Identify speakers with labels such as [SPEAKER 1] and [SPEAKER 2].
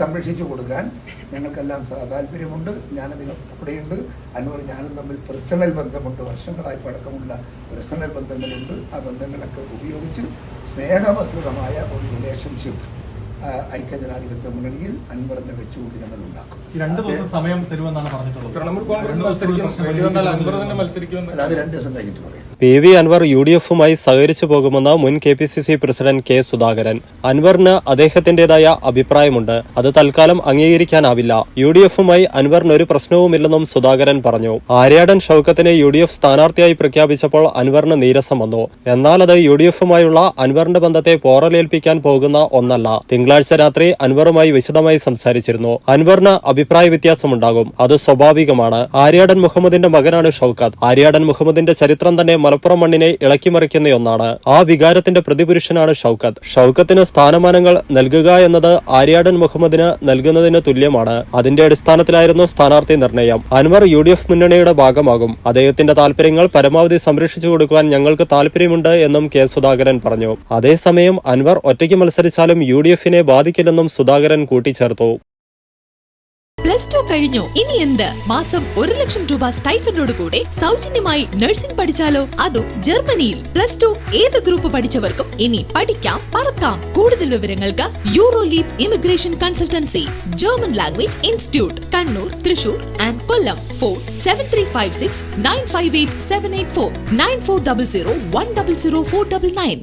[SPEAKER 1] സംരക്ഷിച്ചു കൊടുക്കാൻ ഞങ്ങൾക്കെല്ലാം താല്പര്യമുണ്ട്. ഞാനതിന് കൂടെയുണ്ട് അൻവർ ഞാനും തമ്മിൽ പേഴ്സണൽ ബന്ധമുണ്ട്. വർഷങ്ങളായി പഴക്കമുള്ള പേഴ്സണൽ ബന്ധങ്ങളുണ്ട്. ആ ബന്ധങ്ങളൊക്കെ ഉപയോഗിച്ച് സ്നേഹവസ്തുതമായ ഒരു റിലേഷൻഷിപ്പ് ഐക്യജനാധിപത്യ മുന്നണിയിൽ അൻവറിനെ വെച്ചുകൊണ്ട് ഞങ്ങൾ ഉണ്ടാക്കും.
[SPEAKER 2] രണ്ട് ദിവസം സമയം തരുമെന്നാണ് പറഞ്ഞിട്ടുള്ളത്.
[SPEAKER 3] തൃണമൂൽ കോൺഗ്രസ്
[SPEAKER 2] രണ്ട്
[SPEAKER 3] മത്സരിക്കുമെന്ന്.
[SPEAKER 1] ദിവസം കഴിഞ്ഞിട്ട് പറയാം.
[SPEAKER 4] P V Anvar U D എഫുമായി സഹകരിച്ചു പോകുമെന്ന് മുൻ K P C C president K Sudhakaran. അൻവറിന് അദ്ദേഹത്തിന്റേതായ അഭിപ്രായമുണ്ട്. അത് തൽക്കാലം അംഗീകരിക്കാനാവില്ല. യു ഡി എഫുമായി അൻവറിന് ഒരു പ്രശ്നവുമില്ലെന്നും സുധാകരൻ പറഞ്ഞു. ആര്യാടൻ ഷൌക്കത്തിനെ യു ഡി എഫ് സ്ഥാനാർത്ഥിയായി പ്രഖ്യാപിച്ചപ്പോൾ അൻവറിന് നീരസം വന്നു. എന്നാൽ അത് യു ഡി എഫുമായുള്ള അൻവറിന്റെ ബന്ധത്തെ പോറലേൽപ്പിക്കാൻ പോകുന്ന ഒന്നല്ല. തിങ്കളാഴ്ച രാത്രി അൻവറുമായി വിശദമായി സംസാരിച്ചിരുന്നു. അൻവറിന് അഭിപ്രായ വ്യത്യാസമുണ്ടാകും. അത് സ്വാഭാവികമാണ്. ആര്യാടൻ മുഹമ്മദിന്റെ മകനാണ് ഷൌക്കത്ത്. ആര്യാടൻ മുഹമ്മദിന്റെ ചരിത്രം തന്നെ മലപ്പുറം മണ്ണിനെ ഇളക്കിമറിക്കുന്ന ഒന്നാണ്. ആ വികാരത്തിന്റെ പ്രതിപുരുഷനാണ് ഷൌക്കത്ത്. ഷൌക്കത്തിന് സ്ഥാനമാനങ്ങൾ നൽകുക എന്നത് ആര്യാടൻ മുഹമ്മദിന് നൽകുന്നതിന് തുല്യമാണ്. അതിന്റെ അടിസ്ഥാനത്തിലായിരുന്നു സ്ഥാനാർത്ഥി നിർണയം. അൻവർ യു മുന്നണിയുടെ ഭാഗമാകും. അദ്ദേഹത്തിന്റെ താല്പര്യങ്ങൾ പരമാവധി സംരക്ഷിച്ചു കൊടുക്കുവാൻ ഞങ്ങൾക്ക് താല്പര്യമുണ്ട് എന്നും കെ സുധാകരൻ പറഞ്ഞു. അതേസമയം അൻവർ ഒറ്റയ്ക്ക് മത്സരിച്ചാലും യു ഡി എഫിനെ ബാധിക്കില്ലെന്നും സുധാകരൻ കൂട്ടിച്ചേർത്തു.
[SPEAKER 5] പ്ലസ് ടു കഴിഞ്ഞു. ഇനി എന്ത്? മാസം ഒരു ലക്ഷം രൂപ സ്റ്റൈഫൻഡോട് കൂടെ സൗജന്യമായി നഴ്സിംഗ് പഠിച്ചാലോ? അതും ജർമ്മനിയിൽ പ്ലസ് ടു ഏത് ഗ്രൂപ്പ് പഠിച്ചവർക്കും ഇനി പഠിക്കാം പറക്കാം. കൂടുതൽ വിവരങ്ങൾക്ക് Euro Leap immigration consultancy German language institute Kannur Thrissur and Kollam. Four seven three five six nine five eight seven eight four nine four double zero one double zero four double nine